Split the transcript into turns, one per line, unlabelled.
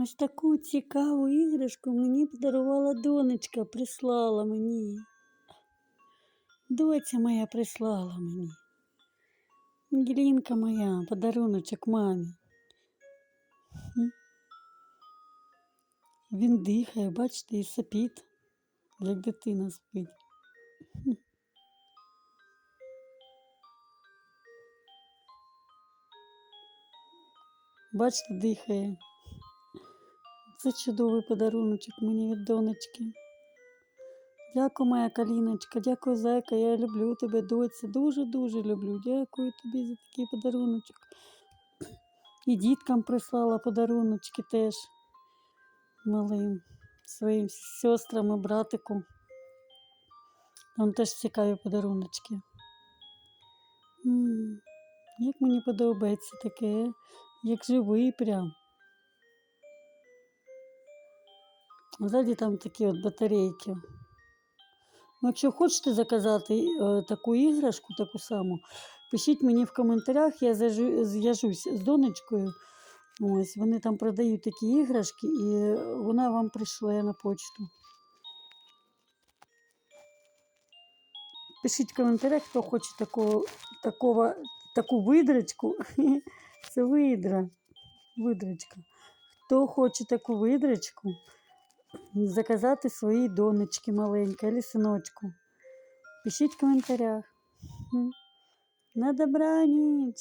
Ось таку цікаву іграшку мені подарувала донечка, прислала мені. Доця моя прислала мені. Ангелінка моя, подаруночок мамі. Він дихає, бачите, і сопить, як дитина спить. Бачите, дихає. Це чудовий подаруночок мені від донечки. Дякую, моя каліночка, дякую, зайка. Я люблю тебе, доця. Дуже-дуже люблю. Дякую тобі за такий подаруночок. І діткам прислала подаруночки теж малим своїм сестрам і братику. Там теж цікаві подаруночки. М, Як мені подобається таке, як живий прям. Ззаді там такі от батарейки. Ну, якщо хочете заказати е, таку іграшку, таку саму, пишіть мені в коментарях, я зв'яжусь з донечкою. Ось, вони там продають такі іграшки, і вона вам пришле на почту. Пишіть в коментарях, хто хоче такого, такого, таку видрачку. Це видра. Видрачка. Хто хоче таку видрачку, заказати своїй донечки маленькій, або синочку. Пишіть в коментарях. На добраніч.